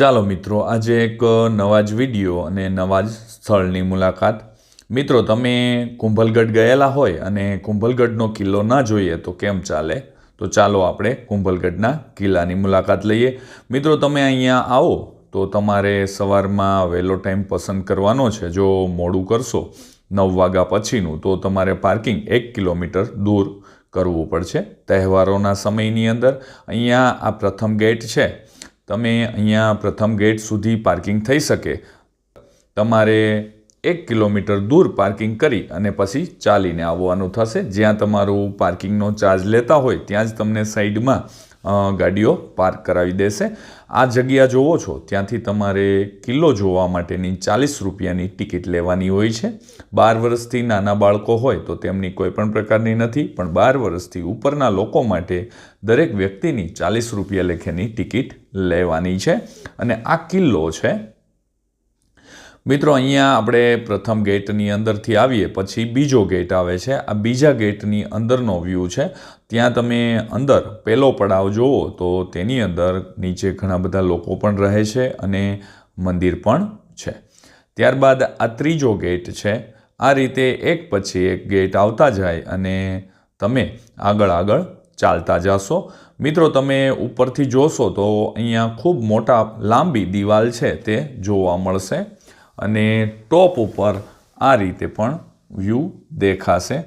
ચાલો મિત્રો, આજે એક નવા જ વીડિયો અને નવા જ સ્થળની મુલાકાત. મિત્રો, તમે કુંભલગઢ ગયેલા હોય અને કુંભલગઢનો કિલ્લો ના જોઈએ તો કેમ ચાલે? તો ચાલો આપણે કુંભલગઢના કિલ્લાની મુલાકાત લઈએ. મિત્રો, તમે અહીંયા આવો તો તમારે સવારમાં વહેલો ટાઈમ પસંદ કરવાનો છે. જો મોડું કરશો નવ વાગ્યા પછીનું, તો તમારે પાર્કિંગ એક કિલોમીટર દૂર કરવું પડશે તહેવારોના સમયની અંદર. અહીંયા આ પ્રથમ ગેટ છે. તમે અહીંયા પ્રથમ ગેટ સુધી પાર્કિંગ થઈ શકે. તમારે એક કિલોમીટર દૂર પાર્કિંગ કરી અને પછી ચાલીને આવવાનું થશે. જ્યાં તમારું પાર્કિંગનો ચાર્જ લેતા હોય, ત્યાં જ તમને સાઈડમાં ગાડીઓ પાર્ક કરાવી દેશે. આ જગ્યા જોવો છો, ત્યાંથી તમારે કિલ્લો જોવા માટેની ચાલીસ રૂપિયાની ટિકિટ લેવાની હોય છે. બાર વર્ષથી નાના બાળકો હોય તો તેમની કોઈપણ પ્રકારની નથી, પણ બાર વર્ષથી ઉપરના લોકો માટે દરેક વ્યક્તિની ચાલીસ રૂપિયા લેખેની ટિકિટ લેવાની છે. અને આ કિલ્લો છે મિત્રો, અહીંયા આપણે પ્રથમ ગેટની અંદરથી આવીએ, પછી બીજો ગેટ આવે છે. આ બીજા ગેટની અંદરનો વ્યૂ છે. ત્યાં તમે અંદર પહેલો પડાવ જુઓ, તો તેની અંદર નીચે ઘણા બધા લોકો પણ રહે છે અને મંદિર પણ છે. ત્યારબાદ આ ત્રીજો ગેટ છે. આ રીતે એક પછી એક ગેટ આવતા જાય અને તમે આગળ આગળ ચાલતા જાશો. મિત્રો, તમે ઉપરથી જોશો તો અહીંયા ખૂબ મોટા લાંબી દિવાલ છે તે જોવા મળશે. અને ટોપ ઉપર આ રીતે પણ વ્યૂ દેખાશે.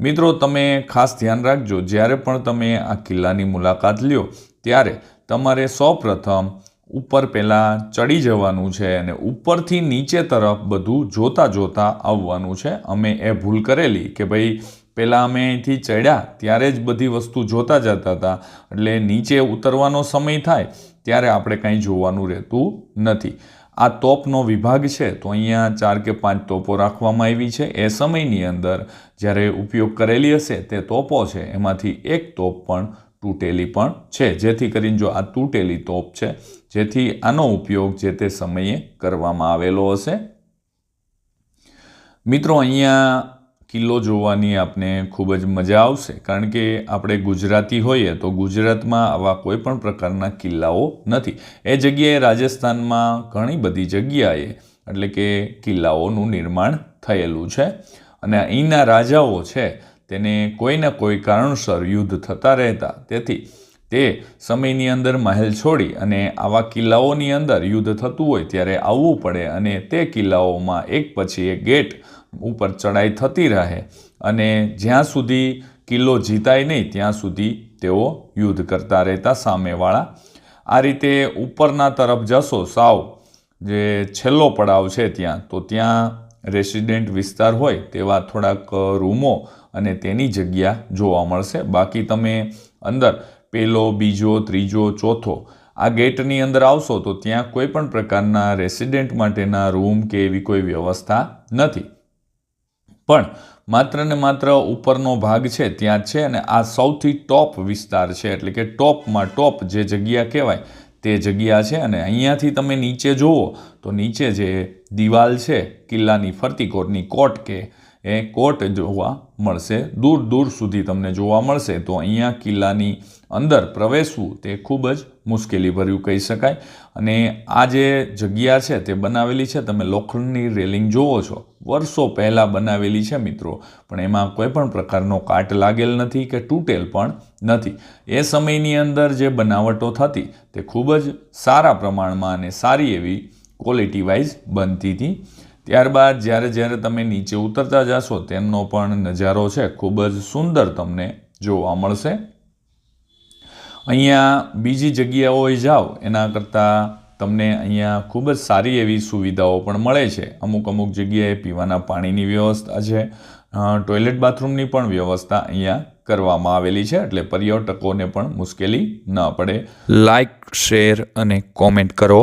મિત્રો, તમે ખાસ ધ્યાન રાખજો, જ્યારે પણ તમે આ કિલ્લાની મુલાકાત લ્યો, ત્યારે તમારે સૌપ્રથમ ઉપર પહેલાં ચડી જવાનું છે અને ઉપરથી નીચે તરફ બધું જોતા જોતા આવવાનું છે. અમે એ ભૂલ કરેલી કે ભાઈ, પહેલાં અમે અહીંથી ચડ્યા, ત્યારે જ બધી વસ્તુ જોતા જતા હતા, એટલે નીચે ઉતરવાનો સમય થાય, ત્યારે આપણે કંઈ જોવાનું રહેતું નથી. આ તોપનો વિભાગ છે, તો અહીંયા ચાર કે પાંચ તોપો રાખવામાં આવી છે. એ સમયની અંદર જ્યારે ઉપયોગ કરેલી હશે, તે તોપો છે. એમાંથી એક તોપ પણ તૂટેલી પણ છે. જેથી કરીને જો આ તૂટેલી તોપ છે, જેથી આનો ઉપયોગ જે તે સમયે કરવામાં આવેલો હશે. મિત્રો, અહીંયા કિલ્લો જોવાની આપને ખૂબ જ મજા આવશે. કારણ કે આપણે ગુજરાતી હોઈએ તો ગુજરાતમાં આવા કોઈ પણ પ્રકારના કિલ્લાઓ નથી. એ જગ્યાએ રાજસ્થાનમાં ઘણી બધી જગ્યાએ એટલે કે કિલ્લાઓનું નિર્માણ થયેલું છે અને અહીંના રાજાઓ છે તેને કોઈને કોઈ કારણસર યુદ્ધ થતા રહેતા. તેથી તે સમયની અંદર મહેલ છોડી અને આવા કિલ્લાઓની અંદર યુદ્ધ થતું હોય ત્યારે આવવું પડે અને તે કિલ્લાઓમાં એક પછી એક ગેટ ઉપર ચડાઈ થતી રહે અને જ્યાં સુધી કિલ્લો જીતાય નહીં, ત્યાં સુધી તેઓ યુદ્ધ કરતા રહેતા સામેવાળા. આ રીતે ઉપરના તરફ જશો સાવ, જે છેલ્લો પડાવ છે ત્યાં, તો ત્યાં રેસિડેન્ટ વિસ્તાર હોય તેવા થોડાક રૂમો અને તેની જગ્યા જોવા મળશે. બાકી તમે અંદર પહેલો બીજો, ત્રીજો, ચોથો આ ગેટની અંદર આવશો તો ત્યાં કોઈ પણ પ્રકારના રેસિડેન્ટ માટેના રૂમ કે એવી કોઈ વ્યવસ્થા નથી. પણ માત્ર ને માત્ર ઉપરનો ભાગ છે, ત્યાં છે અને આ સૌથી ટોપ વિસ્તાર છે, એટલે કે ટોપમાં ટોપ જે જગ્યા કહેવાય તે જગ્યા છે અને અહીંયાથી તમે નીચે જુઓ તો નીચે જે દિવાલ છે, કિલ્લાની ફરતી કોટની કોટ કે એ કોટ જોવા મળશે. દૂર દૂર સુધી તમને જોવા મળશે. તો અહીંયા કિલ્લાની અંદર પ્રવેશવું તે ખૂબ જ મુશ્કેલીભર્યું કહી શકાય. અને આ જે જગ્યા છે તે બનાવેલી છે. તમે લોખંડની રેલિંગ જુઓ છો. વર્ષો પહેલાં બનાવેલી છે મિત્રો. પણ એમાં કોઈ પણ પ્રકારનો કાટ લાગેલ નથી કે તૂટેલ પણ નથી. એ સમયની અંદર જે બનાવટો થતી તે ખૂબ જ સારા પ્રમાણમાં અને સારી એવી ક્વોલિટી વાઇઝ બનતી હતી. ત્યારબાદ જ્યારે જ્યારે તમે નીચે ઉતરતા જશો, તેમનો પણ નજારો છે ખૂબ જ સુંદર તમને જોવા મળશે. અહીંયા બીજી જગ્યાઓએ જાઓ, એના કરતાં તમને અહીંયા ખૂબ જ સારી એવી સુવિધાઓ પણ મળે છે. અમુક અમુક જગ્યાએ પીવાના પાણીની વ્યવસ્થા છે ટોયલેટ બાથરૂમની પણ વ્યવસ્થા અહીંયા કરવામાં આવેલી છે, એટલે પર્યટકોને પણ મુશ્કેલી ન પડે. લાઇક શેર અને કોમેન્ટ કરો.